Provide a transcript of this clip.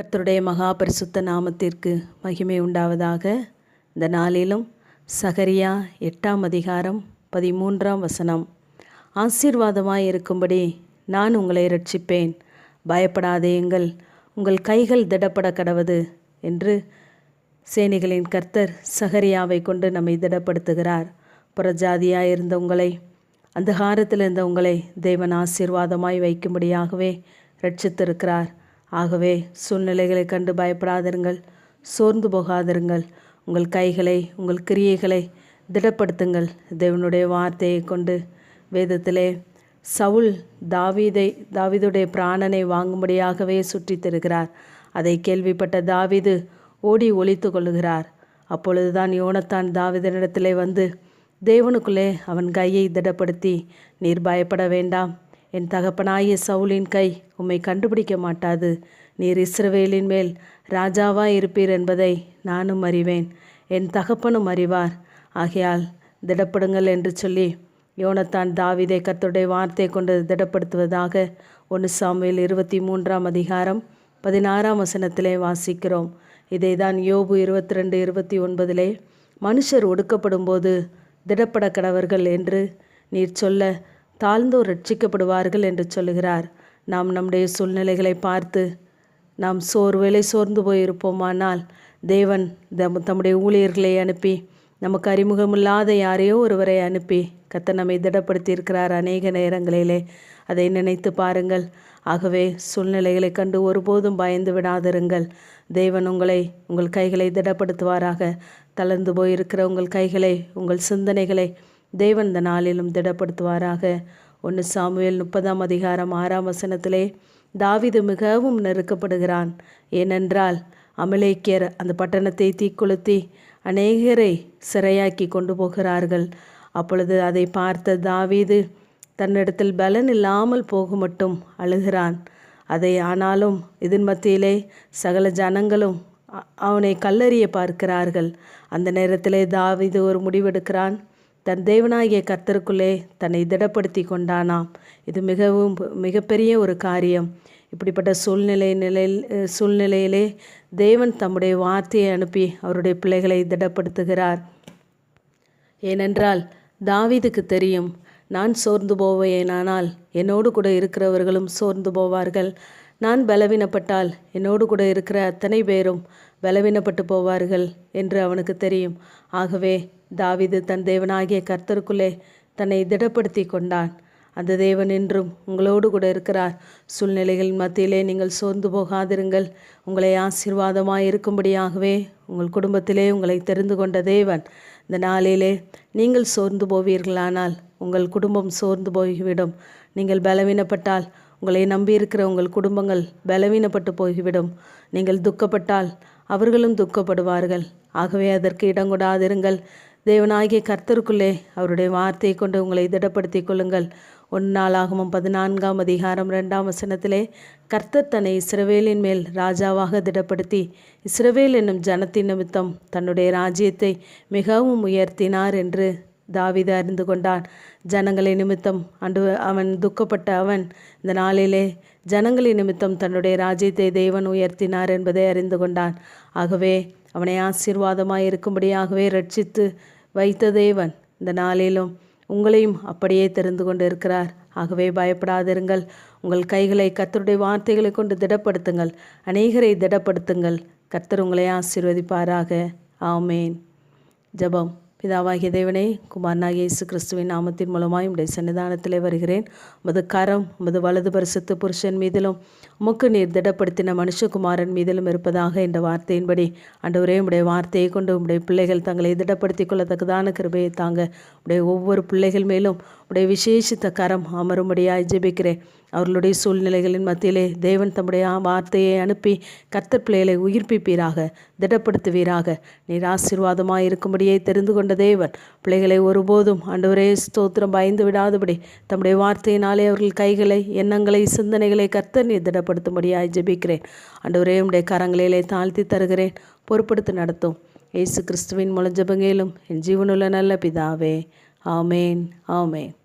கர்த்தருடைய மகா பரிசுத்த நாமத்திற்கு மகிமை உண்டாவதாக. இந்த நாளிலும் சகரியா எட்டாம் அதிகாரம் பதிமூன்றாம் வசனம். ஆசீர்வாதமாய் இருக்கும்படி நான் உங்களை ரட்சிப்பேன் பயப்படாதேயுங்கள் உங்கள் கைகள் திடப்பட கடவது என்று சேனைகளின் கர்த்தர் சகரியாவை கொண்டு நம்மை திடப்படுத்துகிறார். புறஜாதியாக இருந்த உங்களை அந்தகாரத்தில் இருந்த உங்களை தேவன் ஆசீர்வாதமாய் வைக்கும்படியாகவே ரட்சித்திருக்கிறார் ஆகவே சூழ்நிலைகளை கண்டு பயப்படாதிருங்கள் சோர்ந்து போகாதிருங்கள். உங்கள் கைகளை உங்கள் கிரியைகளை திடப்படுத்துங்கள். தேவனுடைய வார்த்தையை கொண்டு வேதத்திலே சவுல் தாவீதை தாவீதுடைய பிராணனை வாங்கும்படியாகவே சுற்றித் தருகிறார். அதை கேள்விப்பட்ட தாவீது ஓடி ஒழித்து கொள்கிறார் அப்பொழுதுதான் யோனத்தான் தாவிதனிடத்திலே வந்து தேவனுக்குள்ளே அவன் கையை திடப்படுத்தி நீர் பயப்பட வேண்டாம். என் தகப்பனாய சவுலின் கை உம்மை கண்டுபிடிக்க மாட்டாது. நீர் இஸ்ரவேலின் மேல் ராஜாவாய் இருப்பீர் என்பதை நானும் அறிவேன். என் தகப்பனும் அறிவார். ஆகையால் திடப்படுங்கள் என்று சொல்லி யோனத்தான் தாவிதை கத்துடைய வார்த்தை கொண்டு திடப்படுத்துவதாக ஒன்று சாமியில் இருபத்தி மூன்றாம் அதிகாரம் பதினாறாம் வசனத்திலே வாசிக்கிறோம். இதை தான் யோபு இருபத்தி ரெண்டு இருபத்தி ஒன்பதிலே மனுஷர் ஒடுக்கப்படும் போது திடப்பட கடவர்கள் என்று நீர் சொல்ல தாழ்ந்தோர் ரட்சிக்கப்படுவார்கள் என்று சொல்லுகிறார். நாம் நம்முடைய சூழ்நிலைகளை பார்த்து நாம் சோர்வேலை சோர்ந்து போயிருப்போமானால் தேவன் தம் தம்முடைய ஊழியர்களை அனுப்பி நமக்கு அறிமுகமில்லாத யாரையோ ஒருவரை அனுப்பி கத்த நம்மை திடப்படுத்தியிருக்கிறார் அநேக நேரங்களிலே. அதை நினைத்து பாருங்கள். ஆகவே சூழ்நிலைகளை கண்டு ஒருபோதும் பயந்து விடாதிருங்கள். தேவன் உங்களை உங்கள் கைகளை திடப்படுத்துவாராக. தளர்ந்து போயிருக்கிற உங்கள் கைகளை உங்கள் சிந்தனைகளை தேவன் இந்த நாளிலும் திடப்படுத்துவாராக. ஒன்று சாமுவேல் முப்பதாம் அதிகாரம் ஆறாம் வசனத்திலே தாவிது மிகவும் நெருக்கப்படுகிறான். ஏனென்றால் அமலேக்கியர் அந்த பட்டணத்தை தீக்குளுத்தி அநேகரை சிறையாக்கி கொண்டு போகிறார்கள். அப்பொழுது அதை பார்த்த தாவீது தன்னிடத்தில் பலன் இல்லாமல் போக மட்டும் அழுகிறான். அதை ஆனாலும் இதன் மத்தியிலே சகல ஜனங்களும் அவனை கல்லறிய பார்க்கிறார்கள். அந்த நேரத்திலே தாவிது ஒரு முடிவெடுக்கிறான். தன் தேவனாகிய கர்த்தருக்குள்ளே தன்னை திடப்படுத்தி கொண்டானாம். இது மிகவும் மிகப்பெரிய ஒரு காரியம். இப்படிப்பட்ட சூழ்நிலை நிலையில் சூழ்நிலையிலே தேவன் தம்முடைய வார்த்தையை அனுப்பி அவருடைய பிள்ளைகளை திடப்படுத்துகிறார். ஏனென்றால் தாவீதுக்கு தெரியும் நான் சோர்ந்து போவேனானால் என்னோடு கூட இருக்கிறவர்களும் சோர்ந்து போவார்கள். நான் பலவீனப்பட்டால் என்னோடு கூட இருக்கிற அத்தனை பேரும் பலவீனப்பட்டு போவார்கள் என்று அவனுக்கு தெரியும். ஆகவே தாவிது தன் தேவனாகிய கர்த்தருக்குள்ளே தன்னை திடப்படுத்தி கொண்டான். அந்த தேவன் என்றும் உங்களோடு கூட இருக்கிறார். சூழ்நிலைகளின் மத்தியிலே நீங்கள் சோர்ந்து போகாதிருங்கள். உங்களை ஆசீர்வாதமாக இருக்கும்படியாகவே உங்கள் குடும்பத்திலே உங்களை தெரிந்து கொண்ட தேவன். இந்த நாளிலே நீங்கள் சோர்ந்து போவீர்களானால் உங்கள் குடும்பம் சோர்ந்து போய்விடும். நீங்கள் பலவீனப்பட்டால் உங்களை நம்பியிருக்கிற உங்கள் குடும்பங்கள் பலவீனப்பட்டு போய்விடும். நீங்கள் துக்கப்பட்டால் அவர்களும் துக்கப்படுவார்கள். ஆகவே அதற்கு இடங்கொடாதிருங்கள். தேவனாகிய கர்த்தருக்குள்ளே அவருடைய வார்த்தையை கொண்டு உங்களை திடப்படுத்திக் கொள்ளுங்கள். ஒன்னாளாகவும் பதினான்காம் அதிகாரம் ரெண்டாம் வசனத்திலே கர்த்தர் தன்னை இஸ்ரவேலின் மேல் ராஜாவாக திடப்படுத்தி இஸ்ரவேல் என்னும் ஜனத்தின் நிமித்தம் தன்னுடைய ராஜ்யத்தை மிகவும் உயர்த்தினார் என்று தாவித அறிந்து கொண்டான். ஜனங்களை நிமித்தம் அன்று அவன் துக்கப்பட்ட அவன் இந்த நாளிலே ஜனங்களின் நிமித்தம் தன்னுடைய ராஜ்யத்தை தேவன் உயர்த்தினார் என்பதை அறிந்து கொண்டான். ஆகவே அவனை ஆசீர்வாதமாய் இருக்கும்படியாகவே ரட்சித்து வைத்த தேவன். இந்த நாளிலும் உங்களையும் அப்படியே தெரிந்து கொண்டு இருக்கிறார் ஆகவே பயப்படாதிருங்கள். உங்கள் கைகளை கத்தருடைய வார்த்தைகளை கொண்டு திடப்படுத்துங்கள். அநேகரை திடப்படுத்துங்கள். கர்த்தர் உங்களை ஆசீர்வதிப்பாராக. ஆமேன். ஜபம். பிதாவாகிய தேவனே குமாரனாகிய இயேசு கிறிஸ்துவின் நாமத்தின் மூலமாய் உடைய சன்னிதானத்திலே வருகிறேன். உமது கரம் உமது வலது பரிசுத்த புருஷன் மீதிலும் முக்கு நீர் திடப்படுத்தின மனுஷகுமாரன் மீதிலும் இருப்பதாக என்ற வார்த்தையின்படி அண்டவரே உடைய வார்த்தையை கொண்டு உடைய பிள்ளைகள் தங்களை திடப்படுத்திக் கொள்ளத்தக்கதான கிருபையை தாங்க உடைய ஒவ்வொரு பிள்ளைகள் மேலும் உடைய விசேஷித்த கரம் அமரும்படியாய் ஜெபிக்கிறேன். அவர்களுடைய சூழ்நிலைகளின் மத்தியிலே தேவன் தம்முடைய வார்த்தையை அனுப்பி கர்த்தர் பிள்ளைகளை உயிர்ப்பிப்பீராக திடப்படுத்துவீராக. நீர் ஆசீர்வாதமாக இருக்கும்படியே தெரிந்து கொண்ட தேவன் பிள்ளைகளை ஒருபோதும் அன்றுவரே ஸ்தோத்திரம் பயந்து விடாதபடி தம்முடைய வார்த்தையினாலே அவர்கள் கைகளை எண்ணங்களை சிந்தனைகளை கர்த்தர் நீர் திடப்படுத்தும்படியாய் ஜெபிக்கிறேன். அன்றுவரே உடைய கரங்களிலே தாழ்த்தி தருகிறேன். பொறுப்படுத்தி நடத்தும். இயேசு கிறிஸ்துவின் மூலம் ஜபங்கேலும் என் ஜீவனுள்ள நல்ல பிதாவே. ஆமேன். ஆமேன்.